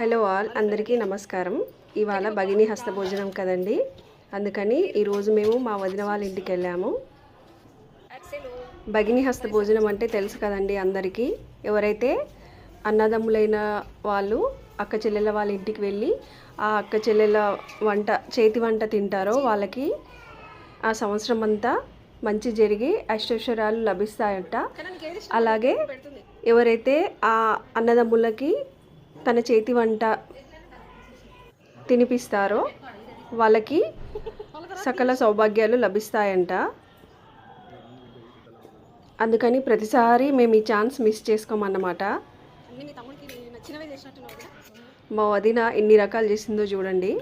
Hello all అందరికీ నమస్కారం. ఇవాళ భగిని హస్త భోజనం కదండి. అందుకని ఈరోజు మేము మా వదిన వాళ్ళ ఇంటికి వెళ్ళాము. భగిని హస్త భోజనం అంటే తెలుసు కదండి అందరికీ. ఎవరైతే అన్నదమ్ములైన వాళ్ళు అక్క చెల్లెల వాళ్ళ ఇంటికి వెళ్ళి ఆ అక్క చెల్లెల వంట చేతి వంట తింటారో వాళ్ళకి ఆ సంవత్సరం అంతా మంచి జరిగి అష్టైశ్వర్యాలు లభిస్తాయట. అలాగే ఎవరైతే ఆ అన్నదమ్ములకి తన చేతి వంట తినిపిస్తారో వాళ్ళకి సకల సౌభాగ్యాలు లభిస్తాయంట. అందుకని ప్రతిసారి మేము ఈ ఛాన్స్ మిస్ చేసుకోమన్నమాట. మా వదిన ఎన్ని రకాలు చేసిందో చూడండి.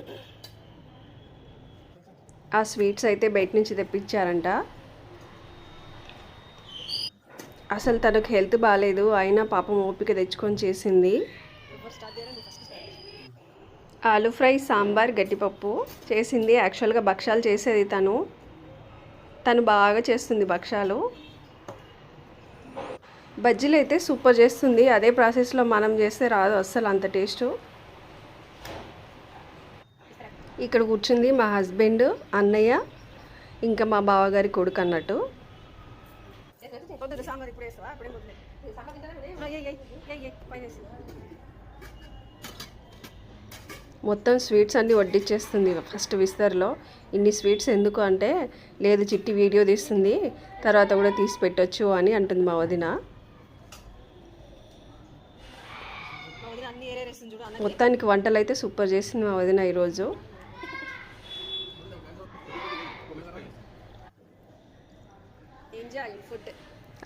ఆ స్వీట్స్ అయితే బయట నుంచి తెప్పించారంట. అసలు తనకు హెల్త్ బాగాలేదు అయినా పాపం ఓపిక తెచ్చుకొని చేసింది. స్టార్ట్ చేయాలి first start aloo fry sambar గట్టిపప్పు చేసింది యాక్చువల్గా భక్షాలు చేసేది తను తను బాగా చేస్తుంది భక్షాలు బజ్జీలు అయితే సూపర్ చేస్తుంది అదే ప్రాసెస్లో మనం చేస్తే రాదు అస్సలు అంత టేస్ట్ ఇక్కడ కూర్చుంది మా హస్బెండ్ అన్నయ్య ఇంకా మా బావగారి కొడుకు అన్నట్టు సాంబార్ ఇప్పుడు వేస్తావా మొత్తం స్వీట్స్ అన్నీ వడ్డించేస్తుంది ఫస్ట్ విస్తర్లో. ఇన్ని స్వీట్స్ ఎందుకు అంటే లేదు చిట్టి వీడియో తీస్తుంది తర్వాత కూడా తీసి పెట్టొచ్చు అని అంటుంది మా వదిన. మొత్తానికి వంటలు అయితే సూపర్ చేసింది మా వదిన ఈరోజు.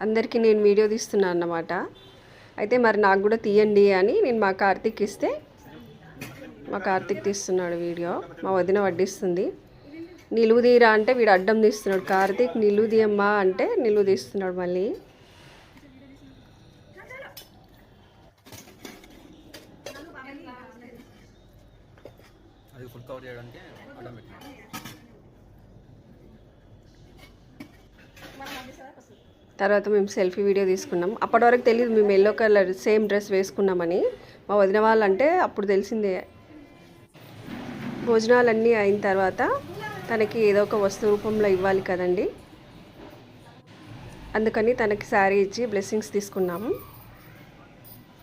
అందరికీ నేను వీడియో తీస్తున్నాను అన్నమాట అయితే మరి నాకు కూడా తీయండి అని నేను మా కార్తీక్ ఇస్తే మా కార్తీక్ తీస్తున్నాడు వీడియో. మా వదిన వడ్డిస్తుంది. నిలువు తీరా అంటే వీడు అడ్డం తీస్తున్నాడు. కార్తీక్ నిలువు తీయమ్మా అంటే నిలువు తీస్తున్నాడు మళ్ళీ. తర్వాత మేము సెల్ఫీ వీడియో తీసుకున్నాం. అప్పటి వరకు తెలియదు మేము ఎల్లో కలర్ సేమ్ డ్రెస్ వేసుకున్నామని. మా వదిన వాళ్ళంటే అప్పుడు తెలిసిందే భోజనాలన్నీ అయిన తర్వాత తనకి ఏదో ఒక వస్తు రూపంలో ఇవ్వాలి కదండి. అందుకని తనకి శారీ ఇచ్చి బ్లెస్సింగ్స్ తీసుకున్నాము.